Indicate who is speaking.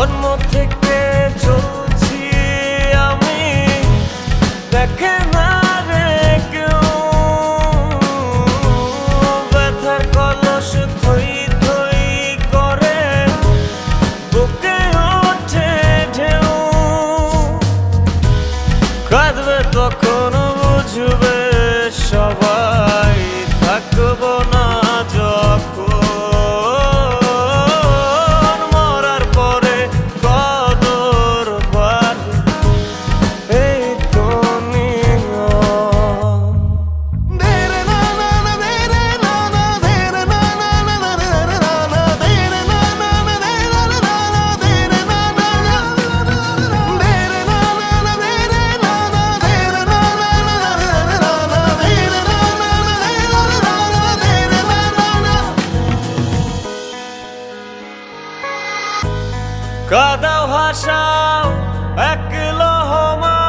Speaker 1: জন্ম থেকে চলছি আমি। দেখে না রে কেউ। ব্যথার কলস থই থই করে। বুকে ওঠে ঢেউ। কাঁদবে তখন বুঝবে সবাই থাকব না। ভাষাও একলহমা